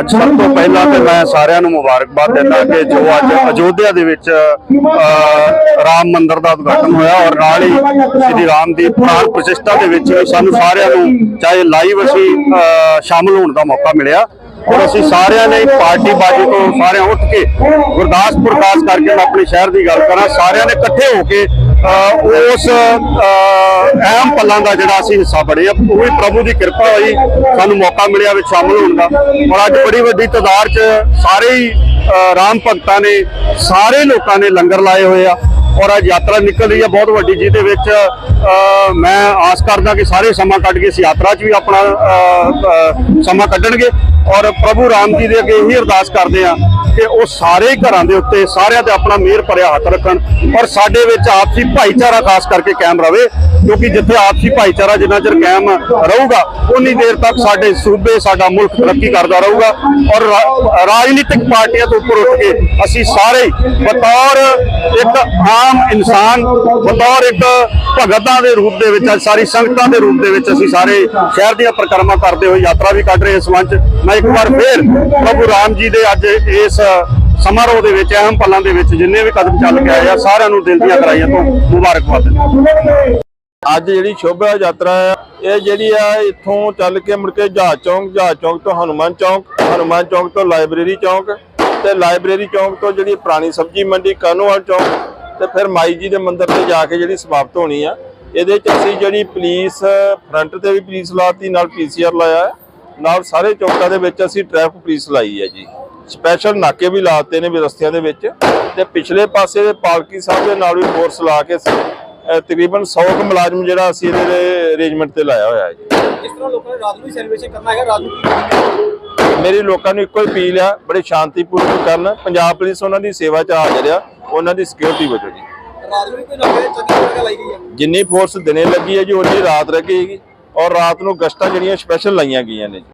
ਅੱਜ ਸਭ ਤੋਂ ਪਹਿਲਾਂ ਤੇ ਮੈਂ ਸਾਰਿਆਂ ਨੂੰ ਮੁਬਾਰਕਬਾਦ ਦਿੰਦਾ ਕਿ ਜੋ ਅੱਜ ਅਯੋਧਿਆ ਦੇ ਵਿੱਚ ਰਾਮ ਮੰਦਿਰ ਦਾ ਉਦਘਾਟਨ ਹੋਇਆ ਔਰ ਨਾਲ ਹੀ ਸ੍ਰੀ ਰਾਮ ਦੀ ਪ੍ਰਾਣ ਪ੍ਰਤਿਸ਼ਠਾ ਦੇ ਵਿੱਚ ਸਾਨੂੰ ਸਾਰਿਆਂ ਨੂੰ ਚਾਹੇ ਲਾਈਵ ਅਸੀਂ ਅ, ਸ਼ਾਮਲ ਹੋਣ ਦਾ ਮੌਕਾ ਮਿਲਿਆ। ਔਰ ਅਸੀਂ ਸਾਰਿਆਂ ਨੇ ਪਾਰਟੀ ਬਾਜੀ ਤੋਂ ਸਾਰਿਆਂ ਉੱਠ ਕੇ ਗੁਰਦਾਸਪੁਰ ਖਾਸ ਕਰਕੇ ਮੈਂ ਆਪਣੇ ਸ਼ਹਿਰ ਦੀ ਗੱਲ ਕਰਾਂ ਸਾਰਿਆਂ ਨੇ ਇਕੱਠੇ ਹੋ ਕੇ ਉਸ ਅਹਿਮ ਪਲਾਂ ਦਾ ਜਿਹੜਾ ਅਸੀਂ ਹਿੱਸਾ ਬਣੇ ਆ, ਉਹ ਵੀ ਪ੍ਰਭੂ ਦੀ ਕਿਰਪਾ ਹੋਈ, ਸਾਨੂੰ ਮੌਕਾ ਮਿਲਿਆ ਵਿੱਚ ਸ਼ਾਮਲ ਹੋਣ ਦਾ। ਔਰ ਅੱਜ ਬੜੀ ਵੱਡੀ ਤਾਦਾਦ 'ਚ ਸਾਰੇ ਹੀ ਰਾਮ ਭਗਤਾਂ ਨੇ, ਸਾਰੇ ਲੋਕਾਂ ਨੇ ਲੰਗਰ ਲਾਏ ਹੋਏ ਆ। ਔਰ ਅੱਜ ਯਾਤਰਾ ਨਿਕਲ ਰਹੀ ਹੈ ਬਹੁਤ ਵੱਡੀ, ਜਿਹਦੇ ਵਿੱਚ ਮੈਂ ਆਸ ਕਰਦਾ ਕਿ ਸਾਰੇ ਸਮਾਂ ਕੱਢ ਕੇ ਇਸ ਯਾਤਰਾ 'ਚ ਵੀ ਆਪਣਾ ਸਮਾਂ ਕੱਢਣਗੇ। ਔਰ ਪ੍ਰਭੂ ਰਾਮ ਜੀ ਦੇ ਅੱਗੇ ਇਹੀ ਅਰਦਾਸ ਕਰਦੇ ਆ ਕਿ ਉਹ ਸਾਰੇ ਘਰਾਂ ਦੇ ਉੱਤੇ ਸਾਰਿਆਂ ਤੇ ਆਪਣਾ ਮਿਹਰ ਭਰਿਆ ਹੱਥ ਰੱਖਣ ਔਰ ਸਾਡੇ ਵਿੱਚ ਆਪਸੀ ਭਾਈਚਾਰਾ ਖਾਸ ਕਰਕੇ ਕਾਇਮ ਰਵੇ, ਕਿਉਂਕਿ ਜਿੱਥੇ ਆਪਸੀ ਭਾਈਚਾਰਾ ਜਿੰਨਾ ਚਿਰ ਕਾਇਮ ਰਹੂਗਾ ਉਨੀ ਦੇਰ ਤੱਕ ਸਾਡੇ ਸੂਬੇ, ਸਾਡਾ ਮੁਲਕ ਤਰੱਕੀ ਕਰਦਾ ਰਹੂਗਾ। ਔਰ ਰਾਜਨੀਤਿਕ ਪਾਰਟੀਆਂ ਤੋਂ ਉੱਪਰ ਉੱਠ ਕੇ ਅਸੀਂ ਸਾਰੇ ਬਤੌਰ ਇੱਕ ਆਮ ਇਨਸਾਨ ਬਤੌਰ ਇੱਕ ਭਗਤਾਂ ਦੇ ਰੂਪ ਦੇ ਵਿੱਚ, ਅੱਜ ਸਾਰੀ ਸੰਗਤਾਂ ਦੇ ਰੂਪ ਦੇ ਵਿੱਚ ਅਸੀਂ ਸਾਰੇ ਸ਼ਹਿਰ ਦੀਆਂ ਪਰਿਕਰਮਾ ਕਰਦੇ ਹੋਏ ਯਾਤਰਾ ਵੀ ਕੱਢ ਰਹੇ ਇਸ ਮੰਚ। ਮੈਂ ਇੱਕ ਵਾਰ ਫੇਰ ਪ੍ਰਭੂ ਰਾਮ ਜੀ ਦੇ ਅੱਜ ਇਸ ਸਮਾਰੋਹ ਦੇ ਵਿੱਚ, ਅਹਿਮ ਪਲਾਂ ਦੇ ਵਿੱਚ ਜਿੰਨੇ ਵੀ ਕਦਮ ਚੱਲ ਕੇ ਆਏ ਆ, ਸਾਰਿਆਂ ਨੂੰ ਦਿਲ ਦੀਆਂ ਗਹਿਰਾਈਆਂ ਤੋਂ ਮੁਬਾਰਕਬਾਦ ਅੱਜ ਜਿਹੜੀ ਸ਼ੋਭਾ ਯਾਤਰਾ ਹੈ ਇਹ ਜਿਹੜੀ ਆ ਇੱਥੋਂ ਚੱਲ ਕੇ ਮੁੜ ਕੇ ਜਹਾਜ਼ ਚੌਂਕ ਜਹਾਜ਼ ਚੌਂਕ ਤੋਂ ਹਨੂਮਾਨ ਚੌਂਕ ਹਨੂਮਾਨ ਚੌਂਕ ਤੋਂ ਲਾਇਬ੍ਰੇਰੀ ਚੌਂਕ ਤੇ ਲਾਇਬ੍ਰੇਰੀ ਚੌਂਕ ਤੋਂ ਜਿਹੜੀ ਪੁਰਾਣੀ ਸਬਜ਼ੀ ਮੰਡੀ ਕਾਨੂੰਵਾਲ ਚੌਂਕ ਤੇ ਫਿਰ ਮਾਈ ਜੀ ਦੇ ਮੰਦਿਰ ਤੇ ਜਾ ਕੇ ਜਿਹੜੀ ਸਮਾਪਤ ਹੋਣੀ ਆ ਇਹਦੇ ਚ ਅਸੀਂ ਜਿਹੜੀ ਪੁਲਿਸ ਫਰੰਟ ਤੇ ਵੀ ਪੁਲਿਸ ਲਾਤੀ ਨਾਲ ਪੀਸੀਆਰ ਲਾਇਆ। ਨਾਲ ਸਾਰੇ ਚੌਕਾਂ ਦੇ ਵਿੱਚ ਅਸੀਂ ਟ੍ਰੈਫਿਕ ਪੁਲਿਸ ਲਾਈ ਹੈ ਜੀ। ਸਪੈਸ਼ਲ ਨਾਕੇ ਵੀ ਲਾਤੇ ਨੇ ਵੀ ਰਸਤਿਆਂ ਦੇ ਵਿੱਚ ਤੇ ਪਿਛਲੇ ਪਾਸੇ ਦੇ ਪਾਲਕੀ ਸਾਹਿਬ ਦੇ ਨਾਲ ਵੀ ਫੋਰਸ ਲਾ ਕੇ ਤਕਰੀਬਨ 100 ਕੁ ਮੁਲਾਜ਼ਮ ਜਿਹੜਾ ਅਸੀਂ ਇਹਦੇ ਅਰੇਂਜਮੈਂਟ ਤੇ ਲਾਇਆ ਹੋਇਆ ਹੈ ਜੀ। ਜਿਸ ਤਰ੍ਹਾਂ ਲੋਕਾਂ ਨੇ ਰਾਤ ਨੂੰ ਸੈਲੀਬ੍ਰੇਸ਼ਨ ਕਰਨਾ ਹੈ ਰਾਤ ਨੂੰ ਮੇਰੀ ਲੋਕਾਂ ਨੂੰ ਇੱਕੋ ਹੀ ਅਪੀਲ ਆ ਬੜੇ ਸ਼ਾਂਤੀਪੂਰਵਕ ਕਰਨ। ਪੰਜਾਬ ਪੁਲਿਸ ਉਹਨਾਂ ਦੀ ਸੇਵਾ 'ਚ ਹਾਜ਼ਰ ਆ। ਉਹਨਾਂ ਦੀ ਸਿਕਿਉਰਿਟੀ ਵਜੋਂ ਜੀ। ਜਿੰਨੀ ਫੋਰਸ ਦਿਨੇ ਲੱਗੀ ਹੈ ਜੀ ਉਨੀ ਰਾਤ ਰਹੇਗੀ ਔਰ ਰਾਤ ਨੂੰ ਗਸ਼ਤਾਂ ਜਿਹੜੀਆਂ ਸਪੈਸ਼ਲ ਲਾਈਆਂ ਗਈਆਂ ਨੇ